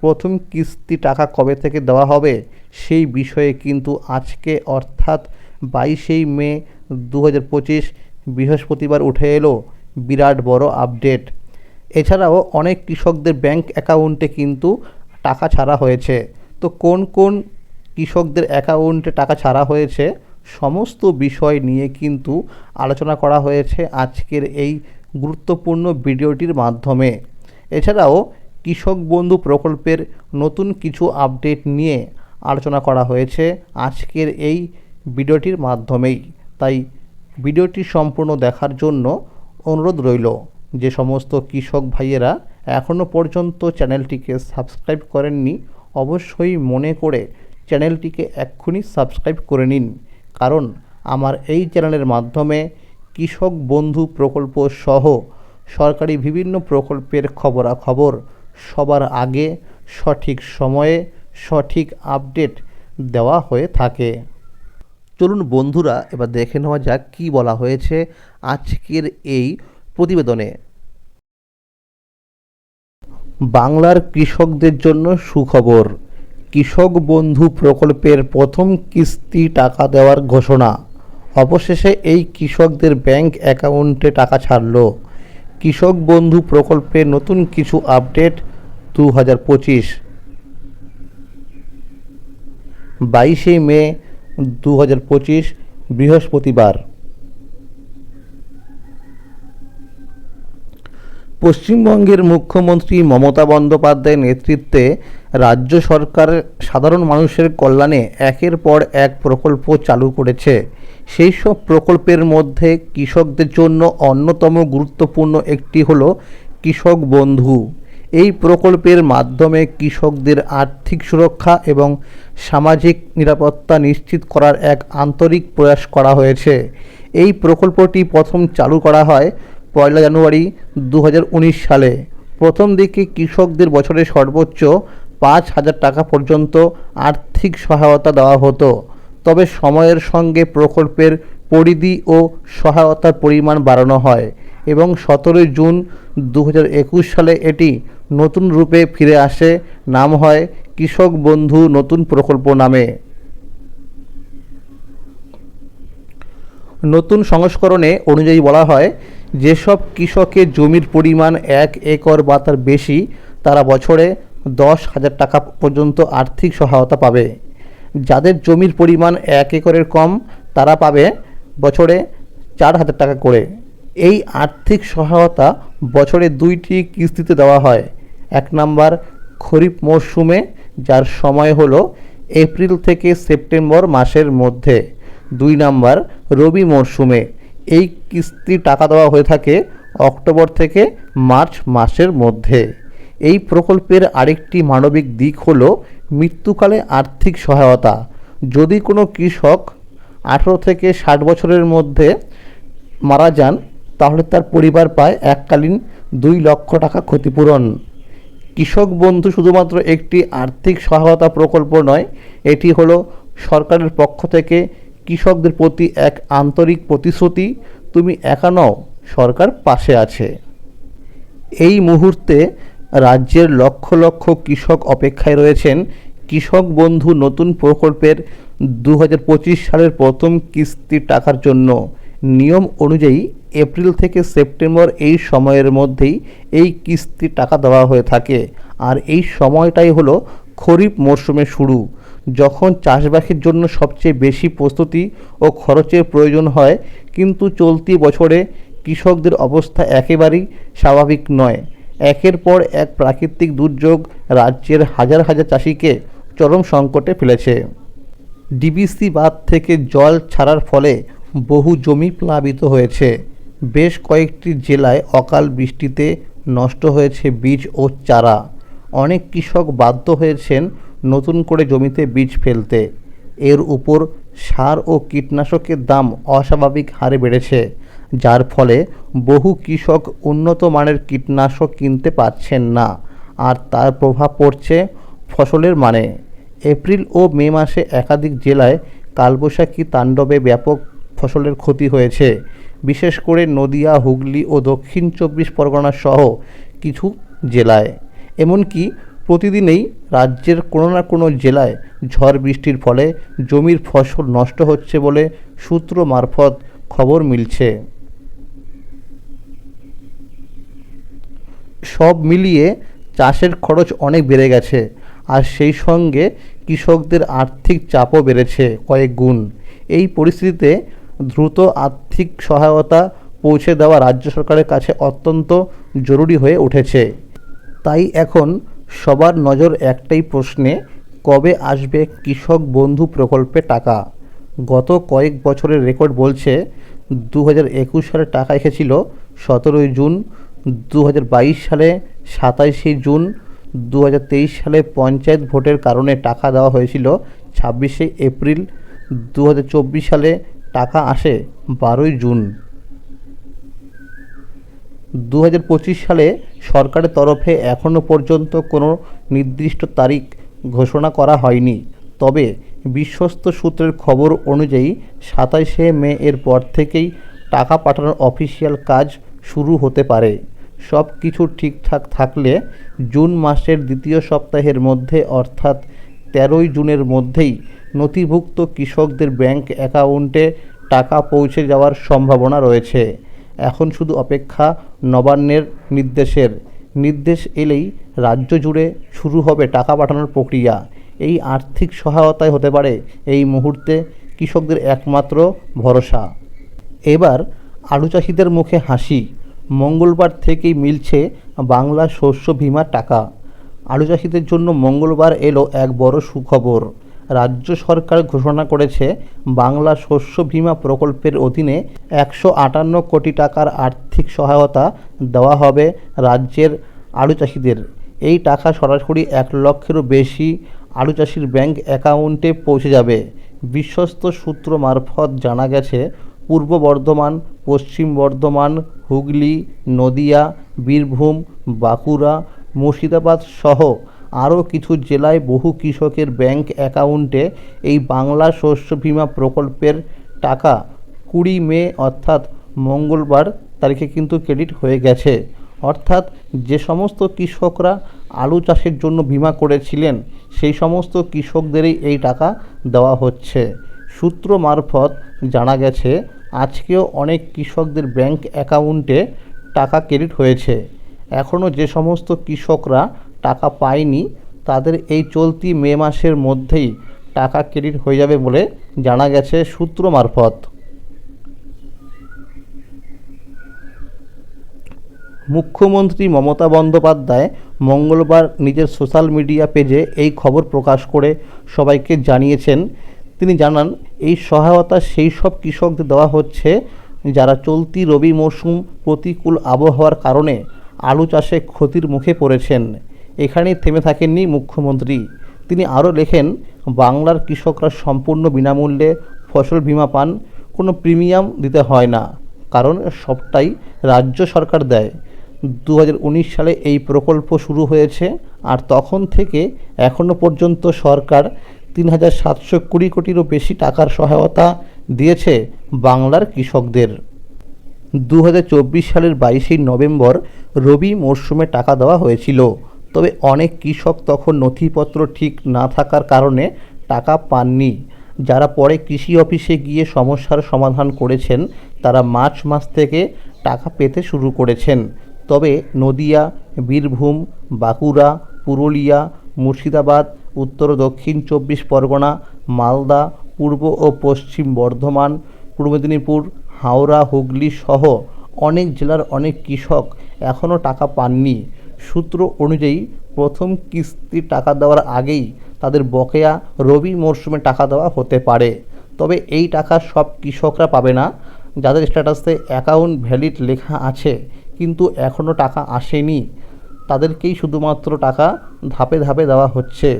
প্রথম কিস্তি টাকা কবে থেকে দেওয়া হবে সেই বিষয়ে কিন্তু আজকে, অর্থাৎ বাইশেই মে দু হাজার পঁচিশ বৃহস্পতিবার উঠে এলো বিরাট বড় আপডেট। এছাড়াও অনেক কৃষকদের ব্যাংক অ্যাকাউন্টে কিন্তু টাকা ছাড়া হয়েছে। তো কোন কোন কৃষকদের অ্যাকাউন্টে টাকা ছাড়া হয়েছে সমস্ত বিষয় নিয়ে কিন্তু আলোচনা করা হয়েছে আজকের এই গুরুত্বপূর্ণ ভিডিওটির মাধ্যমে। এছাড়াও কৃষক বন্ধু প্রকল্পের নতুন কিছু আপডেট নিয়ে আলোচনা করা হয়েছে আজকের এই ভিডিওটির মাধ্যমেই। তাই ভিডিওটি সম্পূর্ণ দেখার জন্য অনুরোধ রইল, যে সমস্ত কৃষক ভাইয়েরা এখনও পর্যন্ত চ্যানেলটিকে সাবস্ক্রাইব করেননি, অবশ্যই মনে করে চ্যানেলটিকে এক্ষুনি সাবস্ক্রাইব করে নিন। কারণ আমার এই চ্যানেলের মাধ্যমে কৃষক বন্ধু প্রকল্প সহ সরকারি বিভিন্ন প্রকল্পের খবরাখবর সবার আগে সঠিক সময়ে সঠিক আপডেট দেওয়া হয়ে থাকে। চলুন বন্ধুরা, এবার দেখে নেওয়া যাক কী বলা হয়েছে আজকের এই প্রতিবেদনে। বাংলার কৃষকদের জন্য সুখবর, কৃষক বন্ধু প্রকল্পের প্রথম কিস্তি টাকা দেওয়ার ঘোষণা। অবশেষে এই কৃষকদের ব্যাংক অ্যাকাউন্টে টাকা ছাড়ল। কৃষক বন্ধু প্রকল্পে নতুন কিছু আপডেট দু হাজার পঁচিশ। বাইশে মে দু হাজার পঁচিশ, বৃহস্পতিবার। পশ্চিমবঙ্গের মুখ্যমন্ত্রী মমতা বন্দ্যোপাধ্যায়ের নেতৃত্বে রাজ্য সরকার সাধারণ মানুষের কল্যাণে একের পর এক প্রকল্প চালু করেছে। সেই সব প্রকল্পের মধ্যে কৃষকদের জন্য অন্যতম গুরুত্বপূর্ণ একটি হলো কৃষক বন্ধু। এই প্রকল্পের মাধ্যমে কৃষকদের আর্থিক সুরক্ষা এবং সামাজিক নিরাপত্তা নিশ্চিত করার এক আন্তরিক প্রয়াস করা হয়েছে। এই প্রকল্পটি প্রথম চালু করা হয় পয়লা জানুয়ারি দু হাজার উনিশ সালে। প্রথম দিকে কৃষকদের বছরে সর্বোচ্চ পাঁচ হাজার টাকা পর্যন্ত আর্থিক সহায়তা দেওয়া হতো। তবে সময়ের সঙ্গে প্রকল্পের পরিধি ও সহায়তার পরিমাণ বাড়ানো হয়। এবং সতেরোই জুন দু হাজার একুশ সালে এটি নতুন রূপে ফিরে আসে, নাম হয় কৃষক বন্ধু নতুন প্রকল্প নামে। নতুন সংস্করণে অনুযায়ী বলা হয়, যেসব কৃষকের জমির পরিমাণ এক একর বা তার বেশি, তারা বছরে দশ হাজার টাকা পর্যন্ত আর্থিক সহায়তা পাবে। যাদের জমির পরিমাণ এক একরের কম, তারা পাবে বছরে চার হাজার টাকা করে। এই আর্থিক সহায়তা বছরে দুইটি কিস্তিতে দেওয়া হয়। এক নাম্বার খরিফ মরশুমে, যার সময় হলো এপ্রিল থেকে সেপ্টেম্বর মাসের মধ্যে। দুই নাম্বার রবি মরশুমে, এই কিস্তি টাকা দেওয়া হয়ে থাকে অক্টোবর থেকে মার্চ মাসের মধ্যে। এই প্রকল্পের আরেকটি মানবিক দিক হল মৃত্যুকালে আর্থিক সহায়তা। যদি কোনো কৃষক আঠেরো থেকে ষাট বছরের মধ্যে মারা যান তাহলে তার পরিবার পায় এককালীন দুই লক্ষ টাকা ক্ষতিপূরণ। কৃষক বন্ধু শুধুমাত্র একটি আর্থিক সহায়তা প্রকল্প নয়, এটি হলো সরকারের পক্ষ থেকে কৃষকদের প্রতি এক আন্তরিক প্রতিশ্রুতি, তুমি একা নও, সরকার পাশে আছে। এই মুহূর্তে রাজ্যের লক্ষ লক্ষ কৃষক অপেক্ষায় রয়েছেন কৃষক বন্ধু নতুন প্রকল্পের দু হাজার পঁচিশ সালের প্রথম কিস্তির টাকার জন্য। নিয়ম অনুযায়ী এপ্রিল থেকে সেপ্টেম্বর এই সময়ের মধ্যেই এই কিস্তির টাকা দেওয়া হয়ে থাকে। আর এই সময়টাই হলো খরিফ মরশুমে শুরু। যখন চাষবাসের জন্য সবচেয়ে বেশি প্রস্তুতি ও খরচের প্রয়োজন হয়, কিন্তু চলতি বছরে কৃষকদের অবস্থা একেবারেই স্বাভাবিক নয়। একের পর এক প্রাকৃতিক দুর্যোগ রাজ্যের হাজার হাজার চাষিকে চরম সংকটে ফেলেছে। ডিবিসি বাঁধ থেকে জল ছাড়ার ফলে বহু জমি প্লাবিত হয়েছে। বেশ কয়েকটি জেলায় অকাল বৃষ্টিতে নষ্ট হয়েছে বীজ ও চারা। অনেক কৃষক বাধ্য হয়েছেন নতুন করে জমিতে বীজ ফেলতে। এর উপর সার ও কীটনাশকের দাম অস্বাভাবিক হারে বেড়েছে, যার ফলে বহু কৃষক উন্নত মানের কীটনাশক কিনতে পারছেন না আর তার প্রভাব পড়ছে ফসলের মানে। এপ্রিল ও মে মাসে একাধিক জেলায় কালবৈশাখী তাণ্ডবে ব্যাপক ফসলের ক্ষতি হয়েছে। বিশেষ করে নদিয়া, হুগলি ও দক্ষিণ চব্বিশ পরগনা সহ কিছু জেলায়। এমনকি প্রতিদিনেই রাজ্যের কোনো না কোনো জেলায় ঝড় বৃষ্টির ফলে জমির ফসল নষ্ট হচ্ছে বলে সূত্র মারফত খবর মিলছে। সব মিলিয়ে চাষের খরচ অনেক বেড়ে গেছে, আর সেই সঙ্গে কৃষকদের আর্থিক চাপও বেড়েছে কয়েক গুণ। এই পরিস্থিতিতে দ্রুত আর্থিক সহায়তা পৌঁছে দেওয়া রাজ্য সরকারের কাছে অত্যন্ত জরুরি হয়ে উঠেছে। তাই এখন সবার নজর একটাই প্রশ্নে, কবে আসবে কৃষক বন্ধু প্রকল্পে টাকা? গত কয়েক বছরের রেকর্ড বলছে দু হাজার একুশ সালে টাকা এসেছিল সতেরোই জুন দু হাজার বাইশ সালে সাতাইশে জুন দু হাজার তেইশ সালে পঞ্চায়েত ভোটের কারণে টাকা দেওয়া হয়েছিল ছাব্বিশে এপ্রিল দু হাজার চব্বিশ সালে টাকা আসে বারোই জুন। দু হাজার পঁচিশ সালে সরকারের তরফে এখনও পর্যন্ত কোনো নির্দিষ্ট তারিখ ঘোষণা করা হয়নি। তবে বিশ্বস্ত সূত্রের খবর অনুযায়ী সাতাইশে মে এর পর থেকেই টাকা পাঠানোর অফিসিয়াল কাজ শুরু হতে পারে। সব কিছু ঠিকঠাক থাকলে জুন মাসের দ্বিতীয় সপ্তাহের মধ্যে অর্থাৎ তেরোই জুনের মধ্যেই নথিভুক্ত কৃষকদের ব্যাংক অ্যাকাউন্টে টাকা পৌঁছে যাওয়ার সম্ভাবনা রয়েছে। এখন শুধু অপেক্ষা নবান্নের নির্দেশের। নির্দেশ এলেই রাজ্য জুড়ে শুরু হবে টাকা পাঠানোর প্রক্রিয়া। এই আর্থিক সহায়তায় হতে পারে এই মুহূর্তে কৃষকদের একমাত্র ভরসা। এবার আলু চাষিদের মুখে হাসি। মঙ্গলবার থেকেই মিলছে বাংলা শস্য বিমার টাকা। আলু চাষিদের জন্য মঙ্গলবার এলো এক বড় সুখবর। রাজ্য সরকার ঘোষণা করেছে, বাংলা শস্য বিমা প্রকল্পের অধীনে একশো আটান্ন কোটি টাকার আর্থিক সহায়তা দেওয়া হবে রাজ্যের আলু চাষিদের। এই টাকা সরাসরি এক লক্ষেরও বেশি আলু চাষির ব্যাংক অ্যাকাউন্টে পৌঁছে যাবে। বিশ্বস্ত সূত্র মারফত জানা গেছে, পূর্ব বর্ধমান, পশ্চিম বর্ধমান, হুগলি, নদিয়া, বীরভূম, বাঁকুড়া, মুর্শিদাবাদ সহ আরও কিছু জেলায় বহু কৃষকের ব্যাংক অ্যাকাউন্টে এই বাংলা শস্য বিমা প্রকল্পের টাকা কুড়ি মে, অর্থাৎ মঙ্গলবার তারিখে কিন্তু ক্রেডিট হয়ে গেছে। অর্থাৎ যে সমস্ত কৃষকরা আলু চাষের জন্য বিমা করেছিলেন, সেই সমস্ত কৃষকদেরই এই টাকা দেওয়া হচ্ছে। সূত্র মারফত জানা গেছে, আজকেও অনেক কৃষকদের ব্যাংক অ্যাকাউন্টে টাকা ক্রেডিট হয়েছে। এখনও যে সমস্ত কৃষকরা টাকা পায়নি, তাদের এই চলতি মে মাসের মধ্যেই টাকা ক্রেডিট হয়ে যাবে বলে জানা গেছে সূত্র মারফত। মুখ্যমন্ত্রী মমতা বন্দ্যোপাধ্যায় মঙ্গলবার নিজের সোশ্যাল মিডিয়া পেজে এই খবর প্রকাশ করে সবাইকে জানিয়েছেন। তিনি জানান, এই সহায়তা সেই সব কৃষকদের দেওয়া হচ্ছে যারা চলতি রবি মরশুম প্রতিকূল আবহাওয়ার কারণে আলু চাষে ক্ষতির মুখে পড়েছেন। এখানেই থেমে থাকেননি মুখ্যমন্ত্রী। তিনি আরও লেখেন, বাংলার কৃষকরা সম্পূর্ণ বিনামূল্যে ফসল বীমা পান, কোনো প্রিমিয়াম দিতে হয় না। কারণ সবটাই রাজ্য সরকার দেয়। দু হাজার উনিশ সালে এই প্রকল্প শুরু হয়েছে আর তখন থেকে এখনও পর্যন্ত সরকার তিন হাজার সাতশো কুড়ি কোটিরও বেশি টাকার সহায়তা দিয়েছে বাংলার কৃষকদের। দু হাজার চব্বিশ সালের বাইশে নভেম্বর রবি মরশুমে টাকা দেওয়া হয়েছিল। তবে অনেক কৃষক তখন নথিপত্র ঠিক না থাকার কারণে টাকা পাননি। যারা পরে কৃষি অফিসে গিয়ে সমস্যার সমাধান করেছেন, তারা মার্চ মাস থেকে টাকা পেতে শুরু করেছেন। তবে নদিয়া, বীরভূম, বাঁকুড়া, পুরুলিয়া, মুর্শিদাবাদ, উত্তর, দক্ষিণ চব্বিশ পরগনা, মালদা, পূর্ব ও পশ্চিম বর্ধমান, পূর্ব মেদিনীপুর, হাওড়া, হুগলি সহ অনেক জেলার অনেক কৃষক এখনও টাকা পাননি। সূত্র অনুযায়ী প্রথম কিস্তি টাকা দেওয়ার আগেই তাদের বকেয়া রবি মরশুমে টাকা দেওয়া হতে পারে। তবে এই টাকা সব কৃষকরা পাবে না। যাদের স্ট্যাটাসে অ্যাকাউন্ট ভ্যালিড লেখা আছে, কিন্তু এখনও টাকা আসেনি, তাদেরকেই শুধুমাত্র টাকা ধাপে ধাপে দেওয়া হচ্ছে।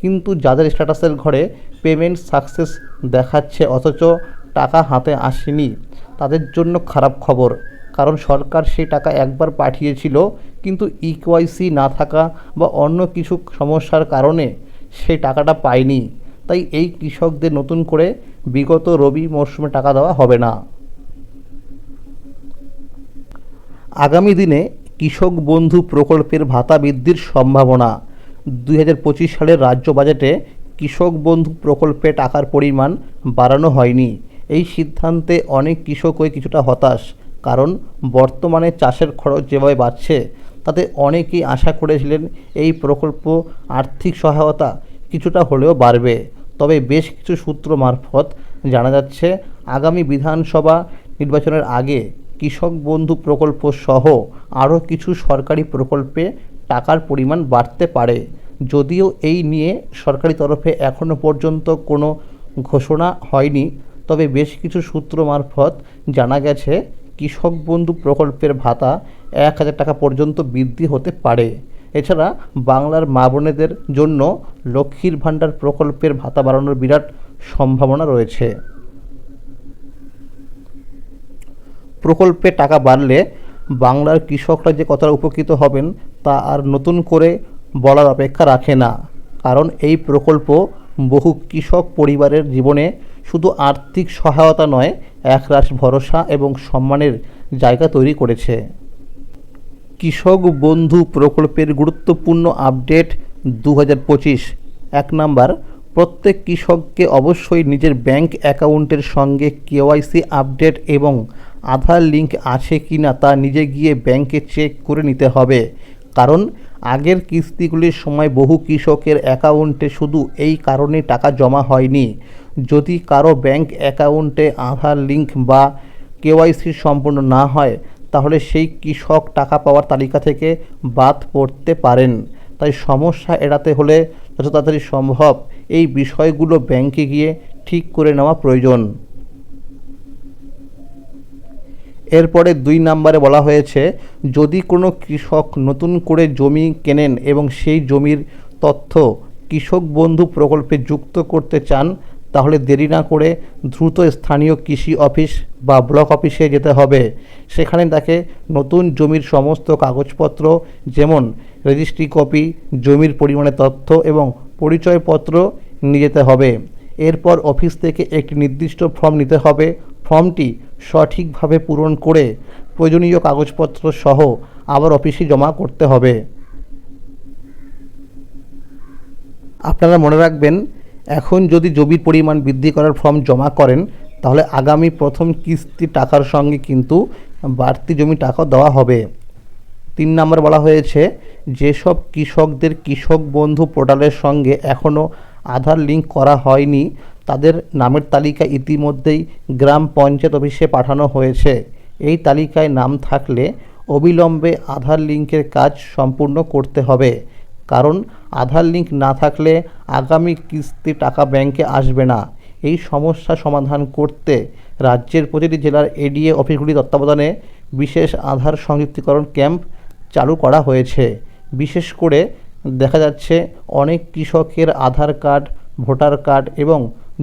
কিন্তু যাদের স্ট্যাটাসের ঘরে পেমেন্ট সাকসেস দেখাচ্ছে, অথচ টাকা হাতে আসেনি তাদের জন্য খারাপ খবর। কারণ সরকার সেই টাকা একবার পাঠিয়েছিল, কিন্তু ইকোয়াইসি না থাকা বা অন্য কিছু সমস্যার কারণে সে টাকাটা পায়নি। তাই এই কৃষকদের নতুন করে বিগত রবি মরশুমে টাকা দেওয়া হবে না। আগামী দিনে কৃষক বন্ধু প্রকল্পের ভাতা বৃদ্ধির সম্ভাবনা। দুই হাজার পঁচিশ সালের রাজ্য বাজেটে কৃষক বন্ধু প্রকল্পে টাকার পরিমাণ বাড়ানো হয়নি। এই সিদ্ধান্তে অনেক কৃষকই কিছুটা হতাশ। কারণ বর্তমানে চাষের খরচ যেভাবে বাড়ছে, তাতে অনেকেই আশা করেছিলেন এই প্রকল্প আর্থিক সহায়তা কিছুটা হলেও বাড়বে। তবে বেশ কিছু সূত্র মারফত জানা যাচ্ছে, আগামী বিধানসভা নির্বাচনের আগে কৃষক বন্ধু প্রকল্প সহ আরও কিছু সরকারি প্রকল্পে টাকার পরিমাণ বাড়তে পারে। যদিও এই নিয়ে সরকারি তরফে এখনও পর্যন্ত কোনো ঘোষণা হয়নি। তবে বেশ কিছু সূত্র মারফত জানা গেছে, কৃষক বন্ধু প্রকল্পের ভাতা এক হাজার টাকা পর্যন্ত বৃদ্ধি হতে পারে। এছাড়া বাংলার মা বোনেদের জন্য লক্ষ্মীর ভাণ্ডার প্রকল্পের ভাতা বাড়ানোর বিরাট সম্ভাবনা রয়েছে। প্রকল্পে টাকা বাড়লে বাংলার কৃষকরা যে কতটা উপকৃত হবেন তা আর নতুন করে বলার অপেক্ষা রাখে না। কারণ এই প্রকল্প বহু কৃষক পরিবারের জীবনে শুধু আর্থিক সহায়তা নয় একরাশ ভরসা এবং সম্মানের জায়গা তৈরি করেছে। কৃষক বন্ধু প্রকল্পের গুরুত্বপূর্ণ আপডেট দু এক নাম্বার, প্রত্যেক কৃষককে অবশ্যই নিজের ব্যাংক অ্যাকাউন্টের সঙ্গে কেওয়াইসি আপডেট এবং আধার লিঙ্ক আছে কি না তা নিজে গিয়ে ব্যাংকে চেক করে নিতে হবে। কারণ, আগের কিস্তিগুলির সময় বহু কৃষকের অ্যাকাউন্টে শুধু এই কারণে টাকা জমা হয়নি। যদি কারও ব্যাংক অ্যাকাউন্টে আধার লিঙ্ক বা কেওয়াইসি সম্পূর্ণ না হয়, তাহলে সেই কৃষক টাকা পাওয়ার তালিকা থেকে বাদ পড়তে পারেন। তাই সমস্যা এড়াতে হলে যত তাড়াতাড়ি সম্ভব এই বিষয়গুলো ব্যাংকে গিয়ে ঠিক করে নেওয়া প্রয়োজন। এরপরে দুই নম্বরে বলা হয়েছে, যদি কোনো কৃষক নতুন করে জমি কেনেন এবং সেই জমির তথ্য কৃষক বন্ধু প্রকল্পে যুক্ত করতে চান তাহলে দেরি না করে দ্রুত স্থানীয় কৃষি অফিস বা ব্লক অফিসে যেতে হবে। সেখানে তাকে নতুন জমির সমস্ত কাগজপত্র যেমন রেজিস্ট্রি কপি, জমির পরিমাণের তথ্য এবং পরিচয়পত্র নিয়ে যেতে হবে। এরপর অফিস থেকে একটি নির্দিষ্ট ফর্ম নিতে হবে। ফর্মটি সঠিকভাবে পূরণ করে প্রয়োজনীয় কাগজপত্র সহ আবার অফিসে জমা করতে হবে। আপনারা মনে রাখবেন এখন যদি জমির পরিমাণ বৃদ্ধি করার ফর্ম জমা করেন, তাহলে আগামী প্রথম কিস্তি টাকার সঙ্গে কিন্তু বাড়তি জমি টাকা দেওয়া হবে। তিন নম্বর বলা হয়েছে, যেসব কৃষকদের কৃষক বন্ধু পোর্টালের সঙ্গে এখনও আধার লিঙ্ক করা হয়নি, তাদের নামের তালিকা ইতিমধ্যেই গ্রাম পঞ্চায়েত অফিসে পাঠানো হয়েছে। এই তালিকায় নাম থাকলে অবিলম্বে আধার লিঙ্কের কাজ সম্পূর্ণ করতে হবে। কারণ আধার লিঙ্ক না থাকলে আগামী কিস্তি টাকা ব্যাংকে আসবে না। এই সমস্যা সমাধান করতে রাজ্যের প্রতিটি জেলার এডিএ অফিসগুলি তত্ত্বাবধানে বিশেষ আধার সংযুক্তিকরণ ক্যাম্প চালু করা হয়েছে। বিশেষ করে দেখা যাচ্ছে অনেক কৃষকের আধার কার্ড, ভোটার কার্ড এবং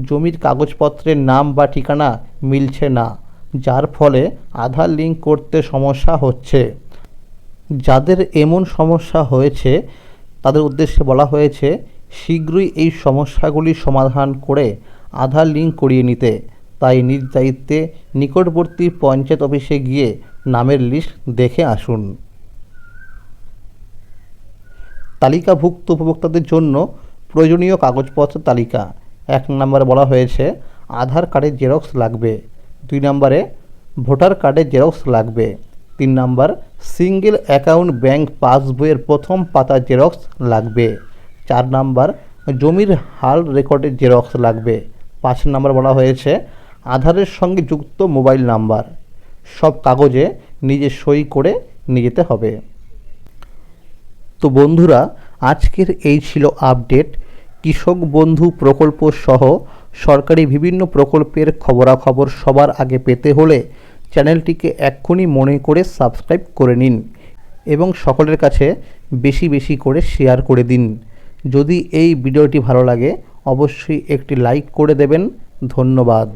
জমির কাগজপত্রের নাম বা ঠিকানা মিলছে না, যার ফলে আধার লিঙ্ক করতে সমস্যা হচ্ছে। যাদের এমন সমস্যা হয়েছে তাদের উদ্দেশ্যে বলা হয়েছে, শীঘ্রই এই সমস্যাগুলি সমাধান করে আধার লিঙ্ক করিয়ে নিতে। তাই নিজ দায়িত্বে নিকটবর্তী পঞ্চায়েত অফিসে গিয়ে নামের লিস্ট দেখে আসুন। তালিকাভুক্ত উপভোক্তাদের জন্য প্রয়োজনীয় কাগজপত্র তালিকা। এক নম্বরে বলা হয়েছে, আধার কার্ডের জেরক্স লাগবে। দুই নম্বরে, ভোটার কার্ডের জেরক্স লাগবে। তিন নম্বর সিঙ্গেল অ্যাকাউন্ট ব্যাংক পাসবইয়ের প্রথম পাতা জেরক্স লাগবে। চার নাম্বার, জমির হাল রেকর্ডের জেরক্স লাগবে। পাঁচ নাম্বার বলা হয়েছে, আধারের সঙ্গে যুক্ত মোবাইল নাম্বার সব কাগজে নিজে সই করে নিয়ে যেতে হবে। তো বন্ধুরা, আজকের এই ছিল আপডেট কৃষক বন্ধু প্রকল্প সহ সরকারি বিভিন্ন প্রকল্পের খবরাখবর সবার আগে পেতে হলে চ্যানেলটিকে এক্ষুনি মনে করে সাবস্ক্রাইব করে নিন এবং সকলের কাছে বেশি বেশি করে শেয়ার করে দিন। যদি এই ভিডিওটি ভালো লাগে, অবশ্যই একটি লাইক করে দেবেন। ধন্যবাদ।